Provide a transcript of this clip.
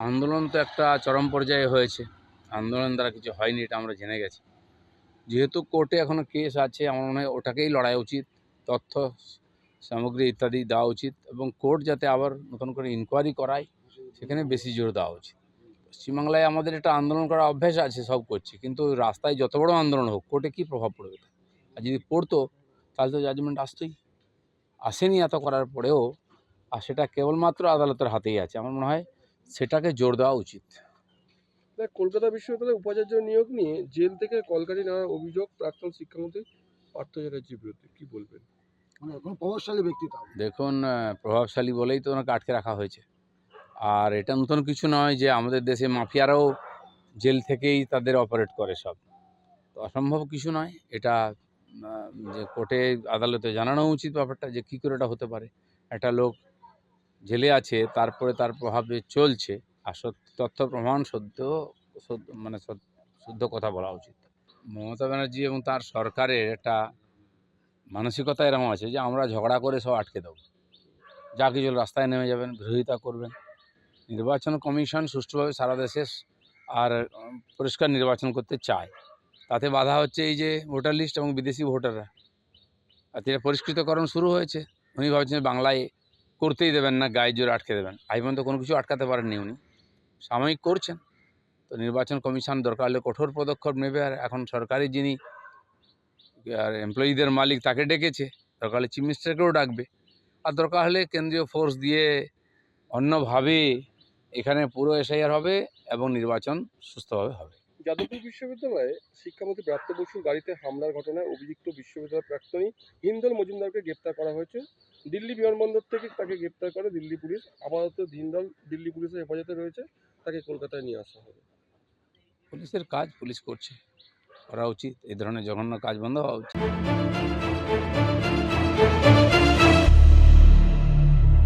আন্দোলন তো একটা চরম পর্যায়ে হয়েছে। আন্দোলন দ্বারা কিছু হয়নি, এটা আমরা জেনে গেছি। যেহেতু কোর্টে এখনও কেস আছে, আমার মনে হয় ওটাকেই লড়াই উচিত, তথ্য, সামগ্রী ইত্যাদি দেওয়া উচিত এবং কোর্ট যাতে আবার নতুন করে ইনকোয়ারি করায়, সেখানে বেশি জোর দেওয়া উচিত। পশ্চিমবাংলায় আমাদের এটা আন্দোলন করার অভ্যাস আছে, সব করছি, কিন্তু রাস্তায় যত বড় আন্দোলন হোক, কোর্টে কী প্রভাব পড়বে আর যদি পড়তো, তাহলে তো জাজমেন্ট আসতোই। আসেনি এত করার পরেও, আর সেটা কেবলমাত্র আদালতের হাতেই আছে। আমার মনে হয় সেটাকে জোর দেওয়া উচিত। দেখ, কলকাতা বিশ্ববিদ্যালয়ের উপাচার্য নিয়োগ নিয়ে জেল থেকে কলকাতি নেওয়ার অভিযোগ প্রাক্তন শিক্ষামন্ত্রী পার্থ চ্যাটার্জির বিরুদ্ধে। কি বলবেন? মানে প্রভাবশালী ব্যক্তি দেখুন প্রভাবশালী বলেই তো ওনাকে আটকে রাখা হয়েছে। আর এটা নতুন কিছু নয় যে আমাদের দেশে মাফিয়ারাও জেল থেকেই তাদের অপারেট করে সব। তো অসম্ভব কিছু নয়। এটা যে কোর্টে আদালতে জানানো উচিত ব্যাপারটা যে কী করে এটা হতে পারে। একটা লোক জেলে আছে, তারপরে তার প্রভাবে চলছে, আর সত্য, তথ্য প্রমাণ সত্য- মানে শুদ্ধ কথা বলা উচিত। মমতা ব্যানার্জি এবং তার সরকারের একটা মানসিকতা এরকম আছে যে, আমরা ঝগড়া করে সব আটকে দেবো। যা কিছু রাস্তায় নেমে যাবেন, বিরোধিতা করবেন। নির্বাচন কমিশন সুষ্ঠুভাবে সারা দেশে আর পরিষ্কার নির্বাচন করতে চায়। তাতে বাধা হচ্ছে এই যে ভোটার লিস্ট এবং বিদেশি ভোটাররা। আর এটা পরিষ্কৃতকরণ শুরু হয়েছে, উনি ভাবছেন বাংলায় করতেই দেবেন না, গায়ে জোরে আটকে দেবেন। আই পর্যন্ত কোনো কিছু আটকাতে পারেননি উনি। সাময়িক করছেন। তো নির্বাচন কমিশন দরকার হলে কঠোর পদক্ষেপ নেবে। আর এখন সরকারি যিনি, আর এমপ্লয়িদের মালিক তাকে ডেকেছে, দরকার হলে চিফ মিনিস্টারকেও ডাকবে। আর দরকার হলে কেন্দ্রীয় ফোর্স দিয়ে অন্যভাবে এখানে পুরো এসআইআর হবে এবং নির্বাচন সুস্থভাবে হবে। যাদবপুর বিশ্ববিদ্যালয়ে শিক্ষামন্ত্রী ব্রাত্য বসুর গাড়িতে হামলার ঘটনায় অভিযুক্ত বিশ্ববিদ্যালয়ের প্রাক্তনী হিন্দল মজুমদারকে গ্রেপ্তার করা হয়েছে। দিল্লি বিমানবন্দর থেকে তাকে গ্রেপ্তার করে দিল্লি পুলিশ। আপাতত হিন্দল দিল্লি পুলিশের হেফাজতে রয়েছে। তাকে কলকাতায় নিয়ে আসা হবে। পুলিশের কাজ পুলিশ করছে। করা উচিত। এই ধরনের জঘন্য কাজ বন্ধ হওয়া উচিত।